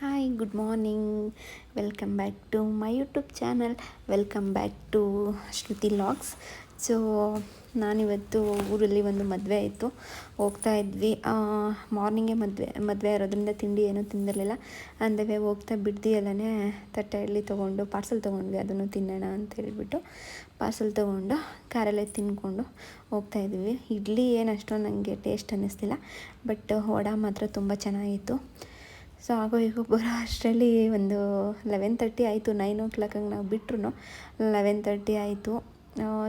Hi good morning welcome back to my YouTube channel welcome back to Shruti logs so ನಾನಿವತ್ತು ಊರಲ್ಲಿ ಒಂದು ಮದುವೆ ಆಯಿತು. ಹೋಗ್ತಾ ಇದ್ವಿ. ಮಾರ್ನಿಂಗೇ ಮದುವೆ ಮದುವೆ ಇರೋದ್ರಿಂದ ತಿಂಡಿ ಏನೂ ತಿಂದಿರಲಿಲ್ಲ. ಅಂದವೇ ಹೋಗ್ತಾ ಬಿಡ್ದಿಯಲ್ಲೇ ತಟ್ಟೆ ಇಡ್ಲಿ ತೊಗೊಂಡು ಪಾರ್ಸಲ್ ತೊಗೊಂಡ್ವಿ. ಅದನ್ನು ತಿನ್ನೋಣ ಅಂತ ಹೇಳಿಬಿಟ್ಟು ಪಾರ್ಸಲ್ ತೊಗೊಂಡು, ಕಾರಲ್ಲೇ ತಿನ್ಕೊಂಡು ಹೋಗ್ತಾ ಇದ್ವಿ. ಇಡ್ಲಿ ಏನು ನನಗೆ ಟೇಸ್ಟ್ ಅನ್ನಿಸ್ತಿಲ್ಲ ಬಟ್ ವಡ ಮಾತ್ರ ತುಂಬ ಚೆನ್ನಾಗಿತ್ತು. ಸೊ ಆಗೋ ಈಗ ಬರೋ ಅಷ್ಟರಲ್ಲಿ ಒಂದು ಲೆವೆನ್ ತರ್ಟಿ ಆಯಿತು ನೈನ್ ಓ ಕ್ಲಾಕಾಗಿ ನಾವು ಬಿಟ್ರು ಲೆವೆನ್ ತರ್ಟಿ ಆಯಿತು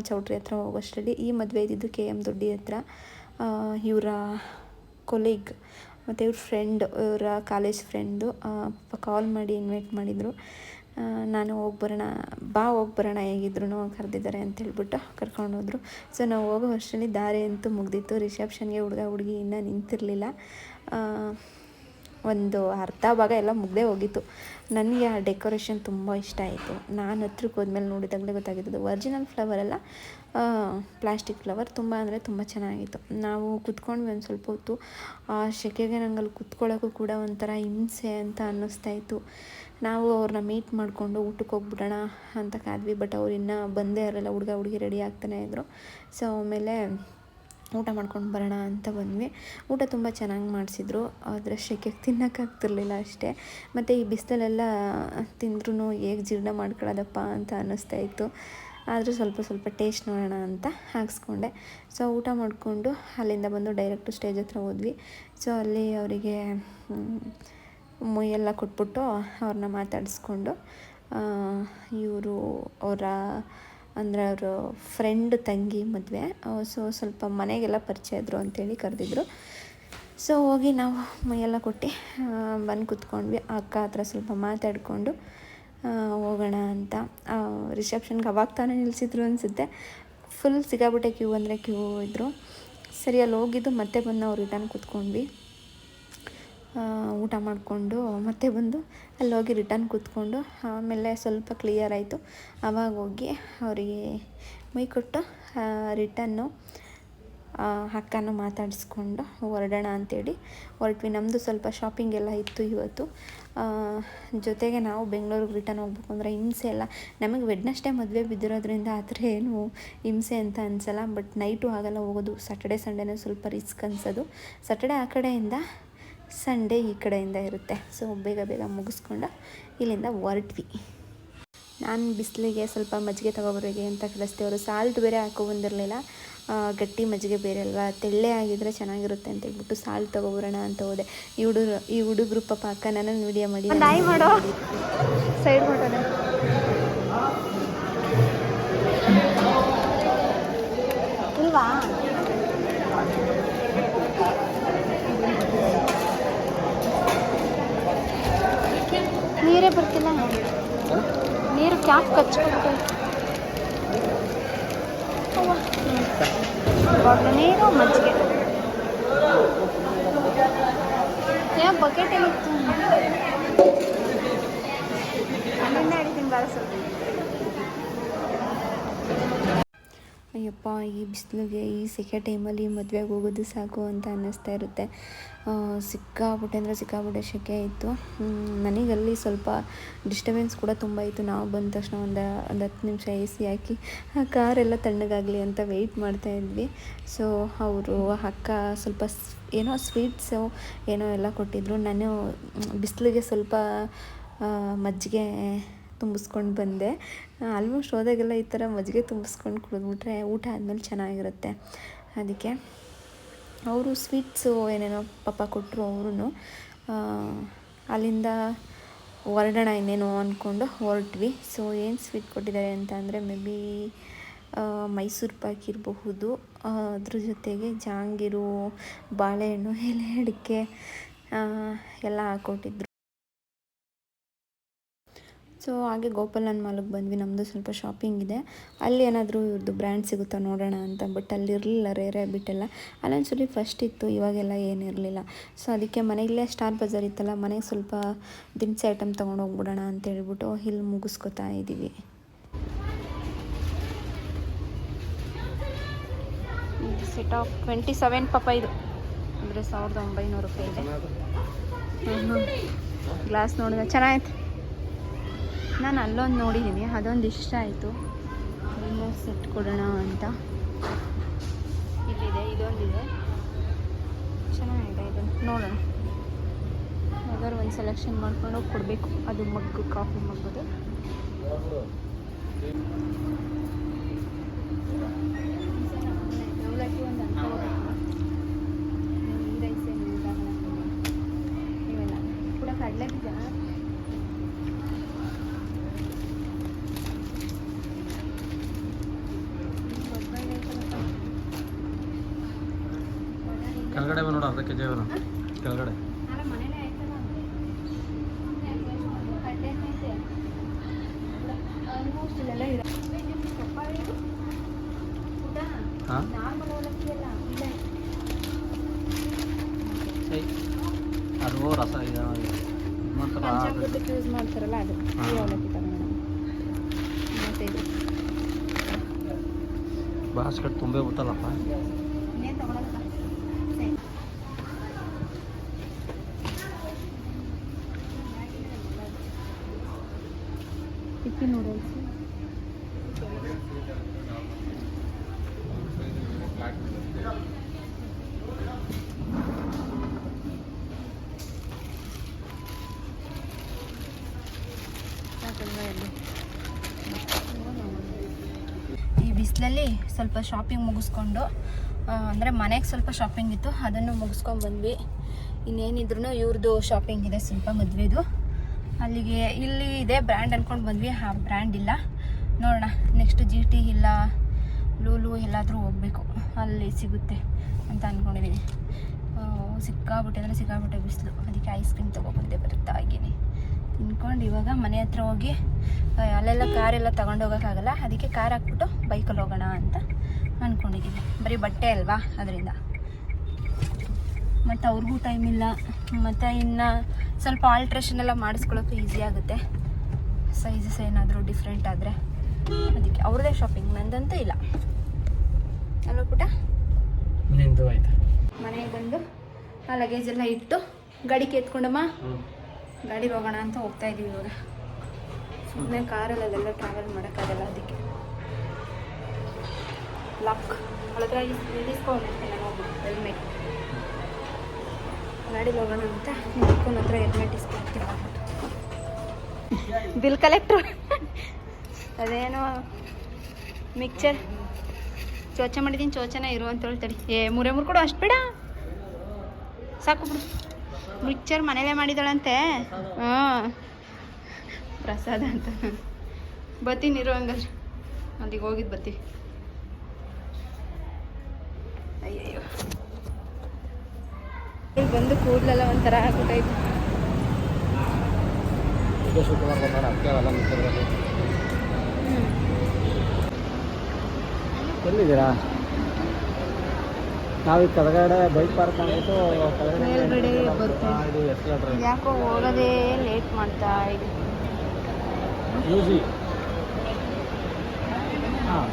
ಚೌಟ್ರಿ ಹತ್ರ ಹೋಗೋಷ್ಟರಲ್ಲಿ. ಈ ಮದುವೆ ಇದ್ದಿದ್ದು ಕೆ ಎಂ ದೊಡ್ಡಿ ಹತ್ರ. ಇವರ ಕೊಲೀಗ್ ಮತ್ತು ಇವ್ರ ಫ್ರೆಂಡ್ ಇವರ ಕಾಲೇಜ್ ಫ್ರೆಂಡು ಕಾಲ್ ಮಾಡಿ ಇನ್ವೈಟ್ ಮಾಡಿದರು. ನಾನು ಹೋಗಿ ಬರೋಣ, ಬಾ ಹೋಗಿ ಬರೋಣ ಹೇಗಿದ್ರು ಕರೆದಿದ್ದಾರೆ ಅಂತ ಹೇಳ್ಬಿಟ್ಟು ಕರ್ಕೊಂಡು ಹೋದರು. ಸೊ ನಾವು ಹೋಗೋ ಅಷ್ಟರಲ್ಲಿ ದಾರಿ ಅಂತೂ ಮುಗ್ದಿತ್ತು. ರಿಸೆಪ್ಷನ್ಗೆ ಹುಡುಗ ಹುಡುಗಿ ಇನ್ನೂ ನಿಂತಿರಲಿಲ್ಲ. ಒಂದು ಅರ್ಧ ಭಾಗ ಎಲ್ಲ ಮುಗ್ದೇ ಹೋಗಿತ್ತು. ನನಗೆ ಆ ಡೆಕೋರೇಷನ್ ತುಂಬ ಇಷ್ಟ ಆಯಿತು. ನಾನು ಹತ್ರಕ್ಕೆ ಹೋದ್ಮೇಲೆ ನೋಡಿದಾಗಲೇ ಗೊತ್ತಾಗಿದ್ದು ಒರಿಜಿನಲ್ ಫ್ಲವರ್ ಅಲ್ಲ ಪ್ಲಾಸ್ಟಿಕ್ ಫ್ಲವರ್. ತುಂಬ ಅಂದರೆ ತುಂಬ ಚೆನ್ನಾಗಿತ್ತು. ನಾವು ಕುತ್ಕೊಂಡ್ವಿ ಒಂದು ಸ್ವಲ್ಪ ಹೊತ್ತು. ಆ ಸೆಕೆಗೆ ನಂಗೆ ಅಲ್ಲಿ ಕುತ್ಕೊಳ್ಳೋಕ್ಕೂ ಕೂಡ ಒಂಥರ ಹಿಂಸೆ ಅಂತ ಅನ್ನಿಸ್ತಾ ಇತ್ತು. ನಾವು ಅವ್ರನ್ನ ಮೀಟ್ ಮಾಡಿಕೊಂಡು ಊಟಕ್ಕೆ ಹೋಗ್ಬಿಡೋಣ ಅಂತ ಕಾದ್ವಿ. ಬಟ್ ಅವ್ರು ಇನ್ನೂ ಬಂದೇ ಇರಲಿಲ್ಲ ಹುಡುಗ ಹುಡುಗಿ ರೆಡಿ ಆಗ್ತಾನೇ ಇದ್ದರು ಸೊ ಆಮೇಲೆ ಊಟ ಮಾಡ್ಕೊಂಡು ಬರೋಣ ಅಂತ ಬಂದ್ವಿ. ಊಟ ತುಂಬ ಚೆನ್ನಾಗಿ ಮಾಡಿಸಿದ್ರು. ಆದರೆ ಶೆಕೆಗೆ ತಿನ್ನೋಕ್ಕಾಗ್ತಿರ್ಲಿಲ್ಲ ಅಷ್ಟೇ. ಮತ್ತು ಈ ಬಿಸಿಲಲ್ಲೆಲ್ಲ ತಿಂದ್ರೂ ಹೇಗೆ ಜೀರ್ಣ ಮಾಡ್ಕೊಳ್ಳೋದಪ್ಪ ಅಂತ ಅನ್ನಿಸ್ತಾ ಇತ್ತು. ಆದರೂ ಸ್ವಲ್ಪ ಸ್ವಲ್ಪ ಟೇಸ್ಟ್ ನೋಡೋಣ ಅಂತ ಹಾಕ್ಸ್ಕೊಂಡೆ. ಸೊ, ಊಟ ಮಾಡಿಕೊಂಡು ಅಲ್ಲಿಂದ ಬಂದು ಡೈರೆಕ್ಟು ಸ್ಟೇಜ್ ಹತ್ರ ಹೋದ್ವಿ. ಸೊ, ಅಲ್ಲಿ ಅವರಿಗೆ ಮೊಯ್ಯೆಲ್ಲ ಕೊಟ್ಬಿಟ್ಟು ಅವ್ರನ್ನ ಮಾತಾಡಿಸ್ಕೊಂಡು ಇವರು ಅವರ ಅಂದರೆ ಅವರು ಫ್ರೆಂಡ್ ತಂಗಿ ಮದುವೆ. ಸೊ ಸ್ವಲ್ಪ ಮನೆಗೆಲ್ಲ ಪರಿಚಯ ಇದ್ದರು ಅಂತೇಳಿ ಕರೆದಿದ್ರು. ಸೊ ಹೋಗಿ ನಾವು ಮೈಯೆಲ್ಲ ಕೊಟ್ಟು ಬಂದು ಕೂತ್ಕೊಂಡ್ವಿ. ಅಕ್ಕ ಹತ್ರ ಸ್ವಲ್ಪ ಮಾತಾಡಿಕೊಂಡು ಹೋಗೋಣ ಅಂತ. ರಿಸೆಪ್ಷನ್ಗೆ ಅವಾಗ ತಾನೇ ನಿಲ್ಲಿಸಿದ್ರು ಅನಿಸುತ್ತೆ. ಫುಲ್ ಸಿಗಾಬಿಟ್ಟೆ ಕ್ಯೂ ಅಂದರೆ ಕ್ಯೂ ಇದ್ದರು ಸರಿ, ಅಲ್ಲಿ ಹೋಗಿದ್ದು ಮತ್ತೆ ಬಂದು ನಾವು ರಿಟರ್ನ್ ಕೂತ್ಕೊಂಡ್ವಿ. ಊಟ ಮಾಡಿಕೊಂಡು ಮತ್ತೆ ಬಂದು ಅಲ್ಲಿ ಹೋಗಿ ರಿಟರ್ನ್ ಕೂತ್ಕೊಂಡು ಆಮೇಲೆ ಸ್ವಲ್ಪ ಕ್ಲಿಯರ್ ಆಯಿತು. ಆವಾಗ ಹೋಗಿ ಅವರಿಗೆ ಮೈ ಕೊಟ್ಟು ರಿಟನ್ನು ಅಕ್ಕನ ಮಾತಾಡಿಸ್ಕೊಂಡು ಹೊರಡೋಣ ಅಂಥೇಳಿ ಹೊರಟ್ವಿ. ನಮ್ಮದು ಸ್ವಲ್ಪ ಶಾಪಿಂಗ್ ಎಲ್ಲ ಇತ್ತು ಇವತ್ತು. ಜೊತೆಗೆ ನಾವು ಬೆಂಗಳೂರಿಗೆ ರಿಟರ್ನ್ ಹೋಗ್ಬೇಕು ಅಂದರೆ ಹಿಂಸೆ ಎಲ್ಲ. ನಮಗೆ ವೆಡ್ನಷ್ಟೇ ಮದುವೆ ಬಿದ್ದಿರೋದ್ರಿಂದ ಆ ಏನು ಹಿಂಸೆ ಅಂತ ಅನಿಸಲ್ಲ. ಬಟ್ ನೈಟು ಆಗಲ್ಲ ಹೋಗೋದು. ಸ್ಯಾಟರ್ಡೆ ಸಂಡೇನೇ ಸ್ವಲ್ಪ ರಿಸ್ಕ್ ಅನ್ಸೋದು. ಸ್ಯಾಟರ್ಡೆ ಆ ಕಡೆಯಿಂದ ಸಂಡೇ ಈ ಕಡೆಯಿಂದ ಇರುತ್ತೆ. ಸೊ ಬೇಗ ಬೇಗ ಮುಗಿಸ್ಕೊಂಡು ಇಲ್ಲಿಂದ ಹೊರಟ್ವಿ. ನಾನು ಬಿಸಿಲಿಗೆ ಸ್ವಲ್ಪ ಮಜ್ಜಿಗೆ ತೊಗೊಬರೋಗೆ ಅಂತ ಕಳಿಸ್ತೇವರು ಸಾಲ್ಟ್ ಬೇರೆ ಹಾಕೋ ಬಂದಿರಲಿಲ್ಲ. ಗಟ್ಟಿ ಮಜ್ಜಿಗೆ ಬೇರೆ ಅಲ್ವಾ? ತೆಳ್ಳೆ ಆಗಿದ್ರೆ ಚೆನ್ನಾಗಿರುತ್ತೆ ಅಂತ ಹೇಳ್ಬಿಟ್ಟು ಸಾಲ್ಟ್ ತಗೋಬರೋಣ ಅಂತ ಹೋದೆ. ಈ ಹುಡುಗರು ಈ ಹುಡುಗರು ಪಾಪ ಅಕ್ಕ ನನ್ನ ವಿಡಿಯೋ ಮಾಡೋ. ಸೈಡ್ ಮಾಡೋಣ. 똑같이 ಈ ಬಿಸಿಲಿಗೆ ಈ ಸೆಕೆ ಟೈಮಲ್ಲಿ ಮದುವೆಗೆ ಹೋಗೋದು ಸಾಕು ಅಂತ ಅನ್ನಿಸ್ತಾ ಇರುತ್ತೆ. ಸಿಕ್ಕಾಬಿಟ್ಟೆ ಅಂದರೆ ಸಿಕ್ಕಾಬಿಟ್ಟೆ ಸೆಕೆ ಇತ್ತು. ನನಗಲ್ಲಿ ಸ್ವಲ್ಪ ಡಿಸ್ಟರ್ಬೆನ್ಸ್ ಕೂಡ ತುಂಬ ಇತ್ತು. ನಾವು ಬಂದ ತಕ್ಷಣ ಒಂದು ಒಂದು ಹತ್ತು ನಿಮಿಷ ಎ ಸಿ ಹಾಕಿ, ಆ ಕಾರೆಲ್ಲ ತಣ್ಣಗಾಗಲಿ ಅಂತ ವೆಯ್ಟ್ ಮಾಡ್ತಾ ಇದ್ವಿ. ಸೊ ಅವರು, ಅಕ್ಕ ಸ್ವಲ್ಪ ಏನೋ ಸ್ವೀಟ್ಸು ಏನೋ ಎಲ್ಲ ಕೊಟ್ಟಿದ್ರು. ನಾನು ಬಿಸಿಲಿಗೆ ಸ್ವಲ್ಪ ಮಜ್ಜಿಗೆ ತುಂಬಿಸ್ಕೊಂಡು ಬಂದೆ. ಆಲ್ಮೋಸ್ಟ್ ಹೋದಾಗೆಲ್ಲ ಈ ಥರ ಮಜ್ಜಿಗೆ ತುಂಬಿಸ್ಕೊಂಡು ಕುಡಿದ್ಬಿಟ್ರೆ ಊಟ ಆದಮೇಲೆ ಚೆನ್ನಾಗಿರುತ್ತೆ. ಅದಕ್ಕೆ ಅವರು ಸ್ವೀಟ್ಸು ಏನೇನೋ ಪಾಪ ಕೊಟ್ಟರು ಅವರು ಅಲ್ಲಿಂದ ಹೊರಡೋಣ ಇನ್ನೇನೋ ಅಂದ್ಕೊಂಡು ಹೊರಟ್ವಿ. ಸೊ ಏನು ಸ್ವೀಟ್ ಕೊಟ್ಟಿದ್ದಾರೆ ಅಂತ ಅಂದರೆ ಮೇ ಬಿ ಮೈಸೂರು ಪಾಕ್ ಇರಬಹುದು. ಅದ್ರ ಜೊತೆಗೆ ಜಾಂಗೀರು ಬಾಳೆಹಣ್ಣು, ಎಲೆ ಅಡಿಕೆ ಎಲ್ಲ ಹಾಕ್ಕೊಟ್ಟಿದ್ರು. ಸೊ ಹಾಗೆ ಗೋಪಾಲನ್ ಮಾಲಿಗೆ ಬಂದ್ವಿ. ನಮ್ಮದು ಸ್ವಲ್ಪ ಶಾಪಿಂಗ್ ಇದೆ. ಅಲ್ಲಿ ಏನಾದರೂ ಇವ್ರದ್ದು ಬ್ರ್ಯಾಂಡ್ ಸಿಗುತ್ತಾ ನೋಡೋಣ ಅಂತ ಬಟ್ ಅಲ್ಲಿ ಇರಲಿಲ್ಲ. ರೇರೆ ಬಿಟ್ಟೆಲ್ಲ ಅಲ್ಲೊಂದ್ಸಲಿ ಫಸ್ಟ್ ಇತ್ತು. ಇವಾಗೆಲ್ಲ ಏನಿರಲಿಲ್ಲ ಸೊ ಅದಕ್ಕೆ ಮನೆಯಲ್ಲೇ ಸ್ಟಾರ್ ಬಜಾರ್ ಇತ್ತಲ್ಲ. ಮನೆಗೆ ಸ್ವಲ್ಪ ದಿನಸಿ ಐಟಮ್ ತೊಗೊಂಡು ಹೋಗ್ಬಿಡೋಣ ಅಂತ ಹೇಳ್ಬಿಟ್ಟು ಇಲ್ಲಿ ಮುಗಿಸ್ಕೊತಾ ಇದ್ದೀವಿ. ಸೆಟ್ ಆಫ್ ಟ್ವೆಂಟಿ ಸೆವೆನ್ ಪಾಪ ಇದು ಅಂದರೆ ಸಾವಿರದ ಒಂಬೈನೂರು ರೂಪಾಯಿ ಇದೆ. ಗ್ಲಾಸ್ ನೋಡಿದ್ರೆ ಚೆನ್ನಾಯ್ತು ನಾನು ಅಲ್ಲೊಂದು ನೋಡಿದ್ದೀನಿ ಅದೊಂದು ಇಷ್ಟ ಆಯಿತು. ರಿಮೋಟ್ ಸೆಟ್ ಕೊಡೋಣ ಅಂತ. ಇಲ್ಲಿದೆ, ಇದೊಂದಿದೆ. ಚೆನ್ನಾಗಿದೆ ಇದು. ನೋಡೋಣ. ಯಾವ್ದಾದ್ರು ಒಂದು ಸೆಲೆಕ್ಷನ್ ಮಾಡ್ಕೊಂಡು ಕೊಡಬೇಕು. ಅದು ಮಗ್ಗು, ಕಾಫಿ ಮಗ್ಗದು ಅವಲಕ್ಕಿ ಒಂದು ಅನ್ಕೋಬೇಕು ಈ ರೈಸ್ ಏನು ಇದಾಗಲ್ಲ ಇವೆಲ್ಲ ಕೂಡ ಕಡಲೆ ಬೀಜ ಕೆಳಗಡೆ ನೋಡು ಅರ್ಧ ಕೆ ಜಿ ಅವನು ಕೆಳಗಡೆ ಅದು ರಸ ಇದು ಯೂಸ್ ಮಾಡ್ತಾರಲ್ಲ ಅದು ಬಾಸ್ಕೆಟ್ ತುಂಬೇ ಬಿಟ್ಟಲ್ಲಪ್ಪ ಇನ್ನೇನು ತಗೊಳಲ್ಲ ಸರಿ ನೂಡಲ್ಸ್ ಈ ಬಿಸಿಲಲ್ಲಿ ಸ್ವಲ್ಪ ಶಾಪಿಂಗ್ ಮುಗಿಸ್ಕೊಂಡು ಅಂದರೆ ಮನೆಗೆ ಸ್ವಲ್ಪ ಶಾಪಿಂಗ್ ಇತ್ತು, ಅದನ್ನು ಮುಗಿಸ್ಕೊಂಡು ಬಂದ್ವಿ. ಇನ್ನೇನಿದ್ರು ಇವ್ರದ್ದು ಶಾಪಿಂಗ್ ಇದೆ, ಸ್ವಲ್ಪ ಮದುವೆದು. ಅಲ್ಲಿಗೆ ಇಲ್ಲಿ ಇದೆ ಬ್ರ್ಯಾಂಡ್ ಅಂದ್ಕೊಂಡು ಬಂದ್ವಿ. ಆ ಬ್ರ್ಯಾಂಡ್ ಇಲ್ಲ. ನೋಡೋಣ ನೆಕ್ಸ್ಟ್ ಜಿ ಟಿ ಇಲ್ಲ ಲೂಲು ಎಲ್ಲಾದರೂ ಹೋಗಬೇಕು. ಅಲ್ಲಿ ಸಿಗುತ್ತೆ ಅಂತ ಅಂದ್ಕೊಂಡಿದ್ದೀನಿ ಸಿಕ್ಕಾಬಿಟ್ಟೆ, ಅಂದರೆ ಸಿಕ್ಕಾಬಿಟ್ಟೆ ಬಿಸಿಲು. ಅದಕ್ಕೆ ಐಸ್ ಕ್ರೀಮ್ ತೊಗೊಬಂದೆ ಬರುತ್ತಾ ಇದ್ದೀನಿ ತಿನ್ಕೊಂಡು ಇವಾಗ ಮನೆ ಹತ್ರ ಹೋಗಿ ಅಲ್ಲೆಲ್ಲ ಕಾರೆಲ್ಲ ತಗೊಂಡು ಹೋಗೋಕ್ಕಾಗಲ್ಲ. ಅದಕ್ಕೆ ಕಾರ್ ಹಾಕ್ಬಿಟ್ಟು ಬೈಕಲ್ಲಿ ಹೋಗೋಣ ಅಂತ ಅಂದ್ಕೊಂಡಿದ್ದೀನಿ ಬರೀ ಬಟ್ಟೆ ಅಲ್ವಾ ಅದರಿಂದ. ಮತ್ತು ಅವ್ರಿಗೂ ಟೈಮ್ ಇಲ್ಲ. ಮತ್ತು ಇನ್ನು ಸ್ವಲ್ಪ ಆಲ್ಟ್ರೇಷನ್ ಎಲ್ಲ ಮಾಡಿಸ್ಕೊಳ್ಳೋಕೆ ಈಸಿ ಆಗುತ್ತೆ. ಸೈಜಸ್ ಏನಾದರೂ ಡಿಫ್ರೆಂಟ್ ಆದರೆ. ಅದಕ್ಕೆ ಅವ್ರದೇ ಶಾಪಿಂಗ್ ನಂದಂತೂ ಇಲ್ಲ. ಅಲ್ಲೋ ಪುಟ ನಿಂದು ಆಯ್ತು? ಮನೆಗೆ ಬಂದು ಆ ಲಗೇಜ್ ಎಲ್ಲ ಇಟ್ಟು ಗಾಡಿಗೆ ಎತ್ಕೊಂಡಮ್ಮ. ಗಾಡಿಗೆ ಹೋಗೋಣ ಅಂತ ಹೋಗ್ತಾ ಇದ್ದೀವಿ ಇವಾಗ. ಸುಮ್ಮನೆ ಕಾರಲ್ಲಿ ಅದೆಲ್ಲ ಟ್ರಾವೆಲ್ ಮಾಡೋಕ್ಕಾಗಲ್ಲ ಅದಕ್ಕೆ. ಲಾಕ್ ಹಳತ್ರ ಇಸ್ಕೊಂಡಿರ್ತೀನಿ ನಾನು ಹೋಗ್ಬಿಟ್ಟು ಹೆಲ್ಮೆಟ್ ಗಾಡಿಗೆ ಹೋಗೋಣ ಅಂತ ನಿಂತ್ಕೊಂಡು ಹತ್ರ ಹೆಲ್ಮೆಟ್ ಇಸ್ಕೊಳ್ತೀವಿ ಬಿಲ್ ಕಲೆಕ್ಟ್ರು ಅದೇನೋ ಮಿಕ್ಚರ್ ಚೋಚ ಮಾಡಿದ್ದೀನಿ ಚೋಚನ ಇರು ಅಂತ ಹೇಳ್ತಾರೆ ಏ ಮೂರೇ ಮೂರು ಕೊಡು ಅಷ್ಟು ಬೇಡ. ಸಾಕು ಬಿಡು. ಮಿಕ್ಚರ್ ಮನೇಲೇ ಮಾಡಿದಾಳಂತೆ. ಹಾಂ. ಪ್ರಸಾದ ಅಂತ. ಬರ್ತೀನಿ ಇರು ಹಂಗಾದ್ರೆ. ಅಲ್ಲಿಗೆ ಹೋಗಿದ್ದು ಬರ್ತೀವಿ ಅಯ್ಯಯ್ಯೋ ಇಲ್ಲಿ ಬಂದು ಕೂದಲೆಲ್ಲ ಒಂಥರ ಆಗ್ಬಿಟ್ಟೈತೆ ಎಲ್ಲಿದ್ದೀರಾ? ನಾವು ಈ ಕೆಳಗಡೆ ಬೈಕ್ ಪಾರ್ಕ್ ಮಾಡಿಬಿಟ್ಟು ಮೇಲ್ಗಡೆ ಬರ್ತೀವಿ. ಯಾಕೋ ಹೋಗೋದೇ ಲೇಟ್ ಮಾಡ್ತಾ ಇದೆ. ಯೂಸಿ ಹಾಂ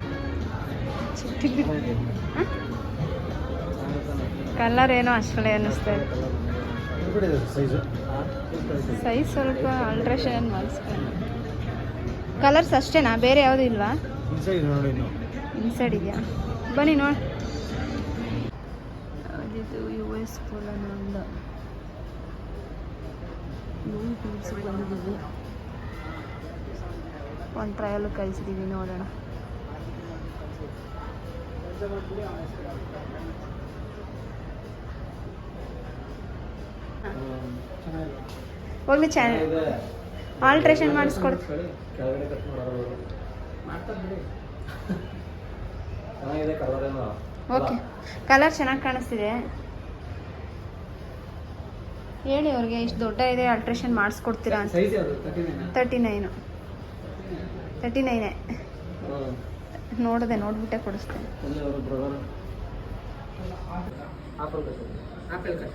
ಕಲರ್ ಏನೋ ಅಷ್ಟೇ ಅನ್ನಿಸ್ತಾ ಇದೆ. ಸೈಜು ಸ್ವಲ್ಪ ಅಲ್ಟ್ರೇಷನ್ ಮಾಡಿಸ್ಕೊಂಡು ಕಲರ್ಸ್ ಅಷ್ಟೇನಾ? ಬೇರೆ ಯಾವುದು ಇಲ್ವಾ? ಇನ್ಸೈಡ್ ಇದೆಯಾ? ಬನ್ನಿ ನೋಡಿ. ಅದಿದು ಯು ಎಸ್ ಪೋಲನೊಂದು ಮೂರು ಪೀಲ್ಸ್ ಬಂದಿದ್ದೀವಿ ಒಂದು ಟ್ರಯಲ್ ಕಳಿಸಿದ್ದೀವಿ ನೋಡೋಣ. ಹೋಗ್ಲಿ ಚಾನಲ್ ಆಲ್ಟ್ರೇಷನ್ ಮಾಡಿಸ್ಕೊಡ್ತೀನಿ. ಓಕೆ. ಕಲರ್ ಚೆನ್ನಾಗಿ ಕಾಣಿಸ್ತಿದೆ. ಹೇಳಿ ಅವ್ರಿಗೆ ಇಷ್ಟು ದೊಡ್ಡ ಇದೆ ಆಲ್ಟ್ರೇಷನ್ ಮಾಡಿಸ್ಕೊಡ್ತೀರಾ ಅಂತ. ತರ್ಟಿ ನೈನು ತರ್ಟಿ ನೈನೇ ನೋಡಿದೆ ನೋಡ್ಬಿಟ್ಟೆ ಕೊಡಿಸ್ತೇನೆ apple apple cut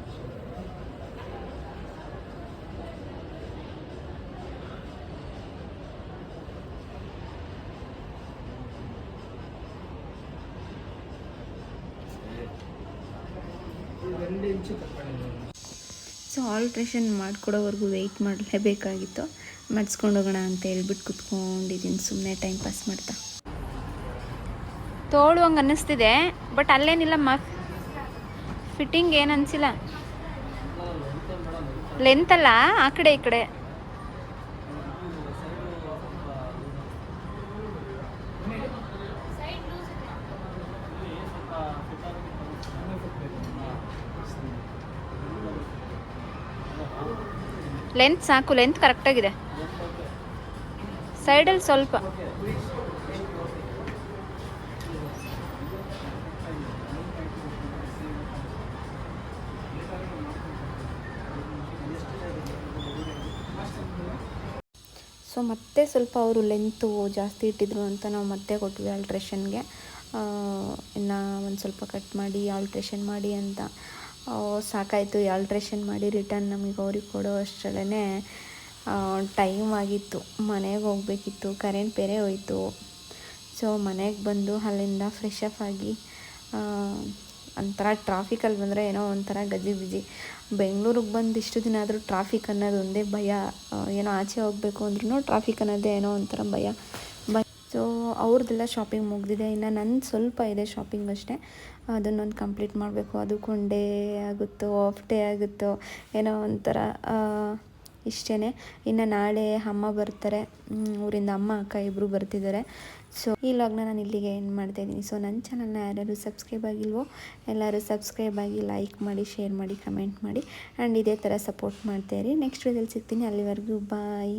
so alteration ಮಾಡ್ಕೊಡೋವರೆಗೂ wait ಮಾಡಲೇಬೇಕಾಗಿತ್ತು. ಹೋಗೋಣ ಅಂತ ಹೇಳ್ಬಿಟ್ಟು ಕುತ್ಕೊಂಡಿದ್ದೀನಿ ಸುಮ್ಮನೆ ಟೈಮ್ ಪಾಸ್ ಮಾಡ್ತಾ. ತೋಳು ಹಂಗೆ ಅನ್ನಿಸ್ತಿದೆ ಬಟ್ ಅಲ್ಲೇನಿಲ್ಲ ಮ ಫಿಟ್ಟಿಂಗ್ ಏನು ಅನಿಸಿಲ್ಲ. ಲೆಂತ್ ಅಲ್ಲ ಆ ಕಡೆ ಈ ಕಡೆ. ಲೆಂತ್ ಸಾಕು ಲೆಂತ್ ಕರೆಕ್ಟಾಗಿದೆ ಸೈಡಲ್ಲಿ ಸ್ವಲ್ಪ. ಸೊ ಮತ್ತೆ ಸ್ವಲ್ಪ ಅವರು ಲೆಂತು ಜಾಸ್ತಿ ಇಟ್ಟಿದ್ರು ಅಂತ ನಾವು ಮತ್ತೆ ಕೊಟ್ವಿ ಆಲ್ಟ್ರೇಷನ್ಗೆ ಇನ್ನು ಒಂದು ಸ್ವಲ್ಪ ಕಟ್ ಮಾಡಿ ಆಲ್ಟ್ರೇಷನ್ ಮಾಡಿ ಅಂತ. ಸಾಕಾಯಿತು. ಆಲ್ಟ್ರೇಷನ್ ಮಾಡಿ ರಿಟರ್ನ್ ನಮಗೆ ಅವ್ರಿಗೆ ಕೊಡೋ ಅಷ್ಟರಲ್ಲೇ ಟೈಮ್ ಆಗಿತ್ತು. ಮನೆಗೆ ಹೋಗ್ಬೇಕಿತ್ತು. ಕರೆಂಟ್ ಬೇರೆ ಹೋಯಿತು. ಸೊ ಮನೆಗೆ ಬಂದು ಅಲ್ಲಿಂದ ಫ್ರೆಶ್ ಅಪ್ ಆಗಿ ಒಂಥರ ಟ್ರಾಫಿಕಲ್ಲಿ ಬಂದರೆ ಏನೋ ಒಂಥರ ಗಜಿ ಬಿಜಿ. ಬೆಂಗಳೂರಿಗೆ ಬಂದು ಇಷ್ಟು ದಿನ ಆದರೂ ಟ್ರಾಫಿಕ್ ಅನ್ನೋದು ಒಂದೇ ಭಯ ಏನೋ ಆಚೆ ಹೋಗಬೇಕು ಅಂದ್ರೂ ಟ್ರಾಫಿಕ್ ಅನ್ನೋದೇ ಏನೋ ಒಂಥರ ಭಯ. ಅವ್ರದ್ದೆಲ್ಲ ಶಾಪಿಂಗ್ ಮುಗಿದಿದೆ. ಇನ್ನು ನನ್ನ ಸ್ವಲ್ಪ ಇದೆ ಶಾಪಿಂಗ್ ಅಷ್ಟೇ. ಅದನ್ನೊಂದು ಕಂಪ್ಲೀಟ್ ಮಾಡಬೇಕು. ಅದು ಡೇ ಆಗುತ್ತೋ ಆಫ್ ಡೇ ಆಗುತ್ತೋ, ಏನೋ ಒಂಥರ ಇಷ್ಟೇ ಇನ್ನು ನಾಳೆ ಅಮ್ಮ ಬರ್ತಾರೆ. ಊರಿಂದ ಅಮ್ಮ, ಅಕ್ಕ ಇಬ್ಬರು ಬರ್ತಿದ್ದಾರೆ. ಸೊ ಈ ಲಾಗ್ನ ನಾನು ಇಲ್ಲಿಗೆ ಏನು ಮಾಡ್ತಾ ಇದ್ದೀನಿ. ಸೊ ನನ್ನ ಚಾನಲ್ನ ಯಾರ್ಯಾರು ಸಬ್ಸ್ಕ್ರೈಬ್ ಆಗಿಲ್ವೋ, ಎಲ್ಲರೂ ಸಬ್ಸ್ಕ್ರೈಬ್ ಆಗಿ ಲೈಕ್ ಮಾಡಿ ಶೇರ್ ಮಾಡಿ ಕಮೆಂಟ್ ಮಾಡಿ ಆ್ಯಂಡ್ ಇದೇ ಥರ ಸಪೋರ್ಟ್ ಮಾಡ್ತಾಯಿರಿ ನೆಕ್ಸ್ಟ್ ವಿಡಿಯೋದಲ್ಲಿ ಸಿಗ್ತೀನಿ. ಅಲ್ಲಿವರೆಗೂ ಬಾಯ್